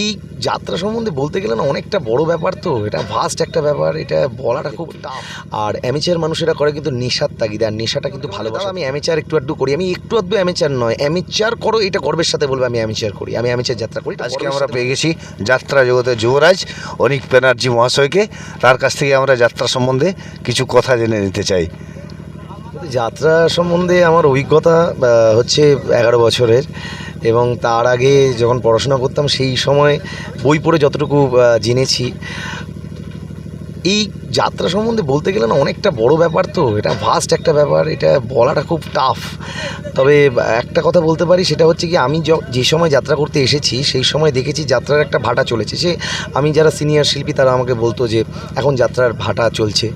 এই যাত্রা সম্বন্ধে বলতে গেলে না অনেকটা বড় ব্যাপার তো। এটা ভাস্ট একটা ব্যাপার এটা বলাটা খুব আর অ্যামেচার মানুষেরা করে কিন্তু নেশার তাগিদে আর নেশাটা কিন্তু ভালোবাসা। আমি অ্যামেচার একটু আধটু করি। আমি একটু আধটু অ্যামেচার নয় অ্যামেচার করো এটা গর্বের সাথে বলব আমি অ্যামেচার করি। আমি অ্যামেচার যাত্রা করি আজকে আমরা পেয়ে গেছি যাত্রা জগতের যুবরাজ অনিক ব্যানার্জি মহাশয়কে। তার কাছ থেকে আমরা যাত্রা সম্বন্ধে কিছু কথা জেনে নিতে চাই। যাত্রা সম্বন্ধে আমার অভিজ্ঞতা হচ্ছে এগারো বছরের। এবং তার আগে যখন পড়াশোনা করতাম, সেই সময় বই পড়ে যতটুকু জেনেছি। এই যাত্রা সম্বন্ধে বলতে গেলে না, অনেকটা বড় ব্যাপার তো। এটা ভাস্ট একটা ব্যাপার। এটা বলাটা খুব টাফ তবে, একটা কথা বলতে পারি, সেটা হচ্ছে কি, আমি যে সময় যাত্রা করতে এসেছি, সেই সময় দেখেছি যাত্রার একটা ভাটা চলেছে। সে, আমি যারা সিনিয়র শিল্পী, তারা আমাকে বলতো যে, এখন যাত্রার ভাটা চলছে।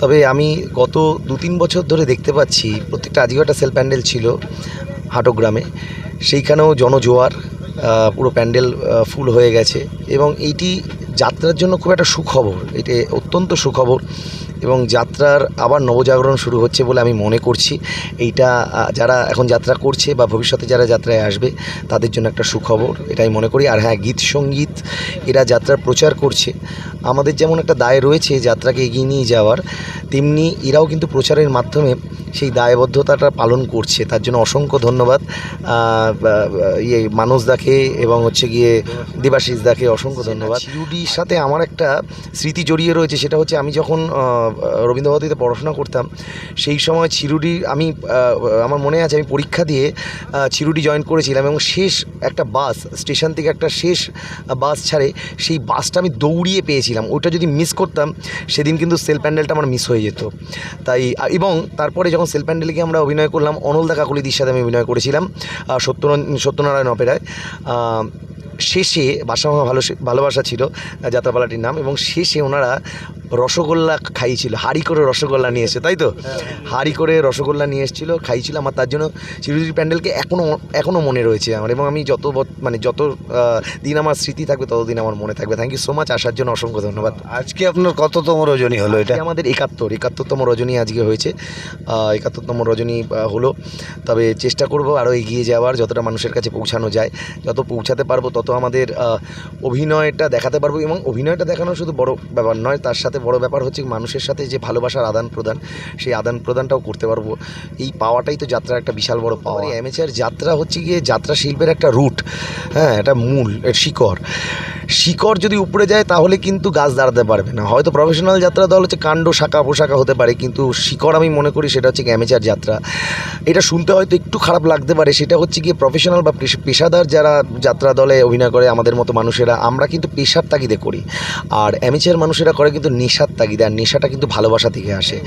তবে আমি গত দু তিন বছর ধরে দেখতে পাচ্ছি, প্রত্যেকটা আজকেও একটা সেল প্যান্ডেল ছিল হাটোগ্রামে সেইখানেও জনজোয়ার পুরো প্যান্ডেল ফুল হয়ে গেছে এবং এইটি যাত্রার জন্য খুব একটা সুখবর। এটি অত্যন্ত সুখবর এবং যাত্রার আবার নবজাগরণ শুরু হচ্ছে বলে আমি মনে করছি। এইটা যারা এখন যাত্রা করছে বা ভবিষ্যতে যারা যাত্রায় আসবে, তাদের জন্য একটা সুখবর, এটাই মনে করি। আর হ্যাঁ গীত সংগীত, এরা যাত্রার প্রচার করছে। আমাদের যেমন একটা দায় রয়েছে যাত্রাকে এগিয়ে নিয়ে যাওয়ার, তেমনি এরাও কিন্তু প্রচারের মাধ্যমে সেই দায়বদ্ধতাটা পালন করছে। তার জন্য অসংখ্য ধন্যবাদ। ইয়ে মানস দাকে এবং হচ্ছে গিয়ে দেবাশিস দাকে অসংখ্য ধন্যবাদ। ইউডির সাথে আমার একটা স্মৃতি জড়িয়ে রয়েছে সেটা হচ্ছে আমি যখন রবীন্দ্রভারতীতে পড়াশোনা করতাম সেই সময় চিরুডি আমি আমার মনে আছে আমি পরীক্ষা দিয়ে চিরুডি জয়েন করেছিলাম এবং শেষ একটা বাস স্টেশন থেকে একটা শেষ বাস ছাড়ে সেই বাসটা আমি দৌড়িয়ে পেয়েছিলাম। ওটা যদি মিস করতাম সেদিন কিন্তু সেল প্যান্ডেলটা আমার মিস হয়ে যেত। তাই এবং তারপরে যখন সেল প্যান্ডেলে আমরা অভিনয় করলাম। অনলদা কাকুলিদির সাথে আমি অভিনয় করেছিলাম সত্যনারায়ণ সত্যনারায়ণ অপেরায়। শেষে বাসা ভালো ভালোবাসা ছিল যাত্রাপালাটির নাম, এবং শেষে ওনারা রসগোল্লা খাইয়েছিল হাড়ি করে রসগোল্লা নিয়ে এসে তাই তো? হাড়ি করে রসগোল্লা নিয়ে এসেছিল খাইছিল আমার তার জন্য চিরুজির প্যান্ডেলকে এখনও এখনও মনে রয়েছে আমার এবং আমি যত মানে যত দিন আমার স্মৃতি থাকবে ততদিন আমার মনে থাকবে। থ্যাংক ইউ সো মাচ আসার জন্য অসংখ্য ধন্যবাদ। আজকে আপনার কততম রজনী হলো এটা? আমাদের একাত্তর একাত্তরতম রজনী আজকে হয়েছে। একাত্তরতম রজনী হলো। তবে চেষ্টা করব আরও এগিয়ে যাওয়ার যতটা মানুষের কাছে পৌঁছানো যায় যত পৌঁছাতে পারব তত আমাদের অভিনয়টা দেখাতে পারব এবং অভিনয়টা দেখানো শুধু বড় ব্যাপার নয় তার সাথে বড় ব্যাপার হচ্ছে মানুষের সাথে যে ভালোবাসার আদান প্রদান সেই আদান প্রদানটাও করতে পারব। এই পাওয়াটাই তো যাত্রার একটা বিশাল বড় পাওয়া। অ্যামেচার যাত্রা হচ্ছে গিয়ে যাত্রা শিল্পের একটা রুট হ্যাঁ এটা মূল এর শিকড় শিকড় যদি উপরে যায়, তাহলে কিন্তু গাছ দাঁড়াতে পারবে না। হয়তো প্রফেশনাল যাত্রা দল হচ্ছে কাণ্ড শাখা পোশাখা হতে পারে, কিন্তু শিকড় আমি মনে করি সেটা হচ্ছে অ্যামেচার যাত্রা। এটা শুনতে হয়তো একটু খারাপ লাগতে পারে, সেটা হচ্ছে গিয়ে প্রফেশনাল বা পেশ- পেশাদার যারা যাত্রা দলে অভিনয় করে আমাদের মতো মানুষেরা, আমরা কিন্তু পেশার তাগিদে করি। আর অ্যামেচার মানুষেরা করে কিন্তু নেশার তাগিদে, আর নেশাটা কিন্তু ভালোবাসা থেকে আসে।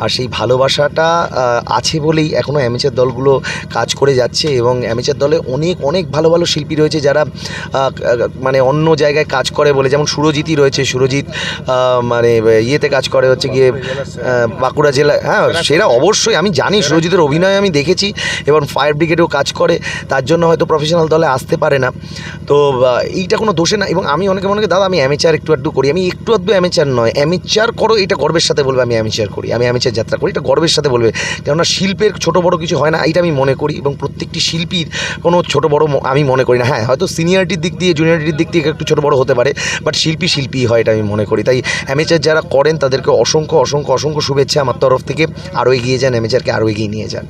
আর সেই ভালোবাসাটা আছে বলেই এখনও অ্যামেচার দলগুলো কাজ করে যাচ্ছে এবং অ্যামেচার দলে অনেক অনেক ভালো ভালো শিল্পী রয়েছে যারা মানে অন্য জায়গায় কাজ করে বলে, যেমন সুরজিৎই রয়েছে, সুরজিৎ মানে ইয়েতে কাজ করে হচ্ছে গিয়ে বাঁকুড়া জেলা হ্যাঁ সেটা অবশ্যই, আমি জানি সুরজিতের অভিনয় আমি দেখেছি এবং ফায়ার ব্রিগেডেও কাজ করে, তার জন্য হয়তো প্রফেশনাল দলে আসতে পারে না। তো এইটা কোনো দোষে না, এবং আমি অনেকে মনে করি, দাদা, আমি অ্যামেচার একটু আধটু করি, আমি একটু আধটু অ্যামেচার নয় অ্যামেচার করো, এটা গর্বের সাথে বলবে আমি অ্যামেচার করি, আমি অ্যামেচার যাত্রা করি, এটা গর্বের সাথে বলবে, কেননা শিল্পের ছোট বড় কিছু হয় না এটা আমি মনে করি, এবং প্রত্যেকটি শিল্পীর কোনো ছোট বড় আমি মনে করি না হ্যাঁ হয়তো সিনিয়রিটির দিক দিয়ে জুনিয়রিটির দিক দিয়ে একটু ছোট বড় হতে পারে বাট শিল্পী শিল্পী হয় এটা আমি মনে করি। তাই অ্যামেচার যারা করেন তাদেরকে অসংখ্য অসংখ্য অসংখ্য শুভেচ্ছা আমার তরফ থেকে। আরও এগিয়ে যান অ্যামেচারকে আরও এগিয়ে নিয়ে যান।